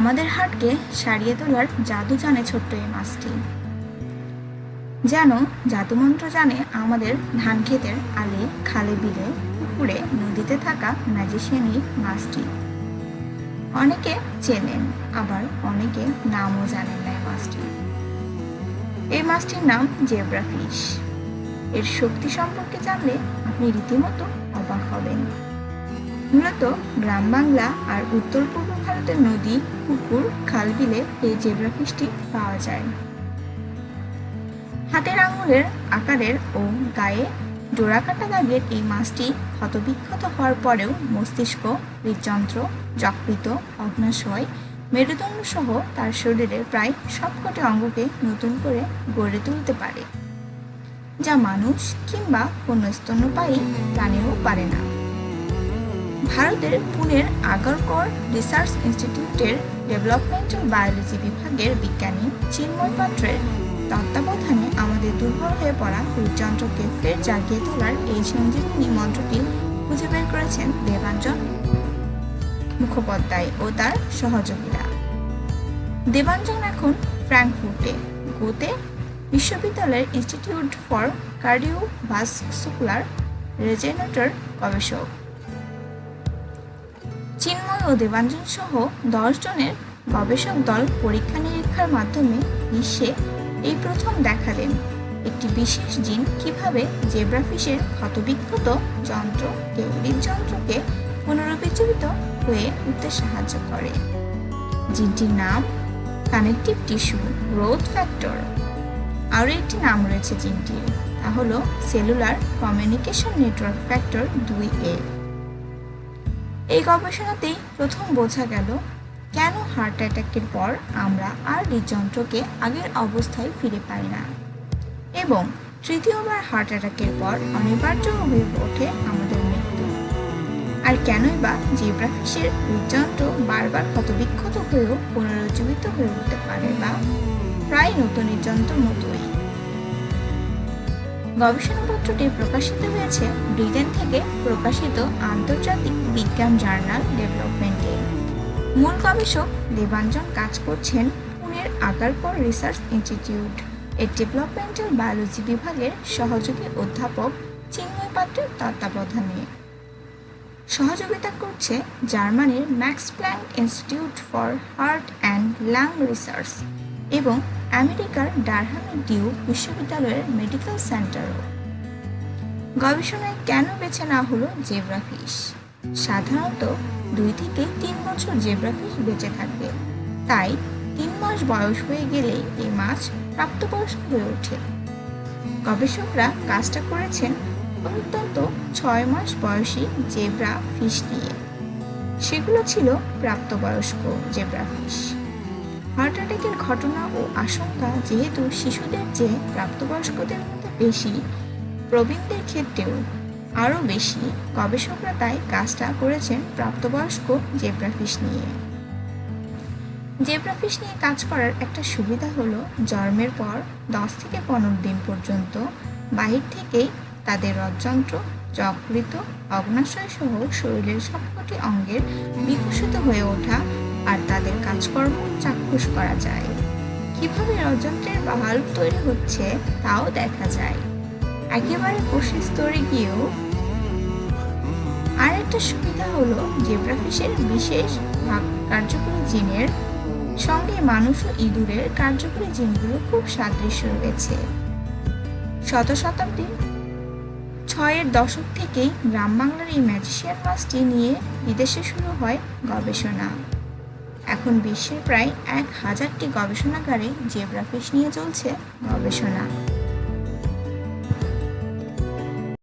আমাদের হাটকে সারিয়ে তোলার জাদু জানে ছোট্ট এই মাছটি। যেন জাদুমন্ত্র জানে আমাদের ধান ক্ষেতের আলে, খালে, বিলে, পুকুরে, নদীতে থাকা ম্যাজিশিয়ানি মাছটি। অনেকে চেনেন, আবার অনেকে নামও জানেন না এই মাছটি। এই মাছটির নাম জেব্রা ফিশ এর শক্তি সম্পর্কে জানলে আপনি রীতিমতো অবাক হবেন। মূলত গ্রাম বাংলা আর উত্তর পূর্ব ভারতের নদী, পুকুর খাল বিলে এই জেব্রা ফিশটি পাওয়া যায়। হাতের আঙুলের আকারের ও গায়ে ডোরাকাটা দাগের এই মাছটি ক্ষতবিক্ষত হওয়ার পরেও মস্তিষ্ক, হৃদযন্ত্র যকৃত অগ্নাশয় মেরুদণ্ড সহ তার শরীরের প্রায় সবকটি অঙ্গকে নতুন করে গড়ে তুলতে পারে, যা মানুষ কিংবা কোনো স্তন্যপায়ী প্রাণীও পারে না। ভারতের পুনের আগরকর রিসার্চ ইনস্টিটিউটের ডেভেলপমেন্টাল বায়োলজি বিভাগের বিজ্ঞানী চিন্ময় পাত্রের তত্ত্বাবধানে আমাদের দুর্বল হয়ে পড়া হৃদযন্ত্রকে ফের জাগিয়ে তোলার এই সঞ্জীবনী মন্ত্রটি খুঁজে বের করেছেন দেবাঞ্জন মুখোপাধ্যায় ও তার সহযোগীরা। দেবাঞ্জন এখন ফ্র্যাঙ্কফুর্টে, গোতে বিশ্ববিদ্যালয়ের ইনস্টিটিউট ফর কার্ডিওভাস্কুলার রেজেনেটর গবেষক। চিন্ময় ও দেবাঞ্জন সহ দশ জনের গবেষক দল পরীক্ষা নিরীক্ষার মাধ্যমে বিশ্বে এই প্রথম দেখালেন। একটি বিশেষ জিন কীভাবে জেব্রাফিশের ক্ষতবিক্ষত যন্ত্রকে হৃদযন্ত্রকে পুনরুজ্জীবিত হয়ে উঠতে সাহায্য করে। জিনটির নাম কানেকটিভ টিস্যু গ্রোথ ফ্যাক্টর। আরও একটি নাম রয়েছে জিনটির, তা হলো সেলুলার কমিউনিকেশন নেটওয়ার্ক ফ্যাক্টর দুই এ। এই গবেষণাতেই প্রথম বোঝা গেল, কেন হার্ট অ্যাটাকের পর আমরা আর হৃদযন্ত্রকে আগের অবস্থায় ফিরে পাই না। এবং তৃতীয়বার হার্ট অ্যাটাকের পর অনিবার্য হয়ে ওঠে আমাদের মৃত্যু। আর কেনই বা জেব্রাফিসের হৃদযন্ত্র বারবার ক্ষতবিক্ষত হয়েও পুনরুজ্জীবিত হয়ে উঠতে পারে বা প্রায় নতুন হৃদযন্ত্র মতোই। গবেষণাপত্রটি প্রকাশিত হয়েছে ব্রিটেন থেকে প্রকাশিত আন্তর্জাতিক বিজ্ঞান জার্নাল ডেভেলপমেন্টে। মূল গবেষক দেবাঞ্জন কাজ করছেন পুনের আগারকর রিসার্চ ইনস্টিটিউট। এর ডেভেলপমেন্টাল বায়োলজি বিভাগের সহযোগী অধ্যাপক চিন্ময় পাত্রের তত্ত্বাবধানে। সহযোগিতা করছে জার্মানির Max Planck Institute for Heart and Lung Research. এবং আমেরিকার ডারহামের ডিউ বিশ্ববিদ্যালয়ের মেডিকেল সেন্টারও। গবেষণায় কেন বেছে না হলো জেব্রা ফিশ? সাধারণত দুই থেকে তিন বছর জেব্রা ফিশ বেঁচে থাকবে। তাই তিন মাস বয়স হয়ে গেলেই এই মাছ প্রাপ্তবয়স্ক হয়ে ওঠে। গবেষকরা কাজটা করেছেন অত্যন্ত ছয় মাস বয়সী জেব্রা ফিশ নিয়ে। সেগুলো ছিল প্রাপ্তবয়স্ক জেব্রা ফিশ। হার্ট অ্যাটাকের ঘটনা ও আশঙ্কা যেহেতু শিশুদের চেয়ে প্রাপ্তবয়স্কদের মধ্যে বেশি, প্রবীণদের ক্ষেত্রেও আরও বেশি, গবেষকরা তাই কাজটা করেছেন প্রাপ্তবয়স্ক জেব্রাফিশ নিয়ে। জেব্রাফিশ নিয়ে কাজ করার একটা সুবিধা হলো জন্মের পর দশ থেকে পনেরো দিন পর্যন্ত বাহির থেকেই তাদের হৃদযন্ত্র যকৃত অগ্নাশয় সহ শরীরের সবকটি অঙ্গের বিকশিত হয়ে ওঠা আর তাদের কাজকর্ম চাক্ষুষ করা যায়। কীভাবে হৃদযন্ত্রের বাল্ব তৈরি হচ্ছে তাও দেখা যায়। একেবারে কোষের স্তরে গিয়েও আর একটা সুবিধা হলো জেব্রাফিশের বিশেষ ভাগ কার্যকরী জিনের সঙ্গে মানুষ ও ইঁদুরের কার্যকরী জিনগুলো খুব সাদৃশ্য রয়েছে। শত শতাব্দীর ছয়ের দশক থেকেই গ্রাম বাংলার এই ম্যাজিশিয়ান মাছটি নিয়ে বিদেশে শুরু হয় গবেষণা। এখন বিশ্বের প্রায় এক হাজারটি গবেষণাগারে জেব্রাফিশ নিয়ে চলছে গবেষণা।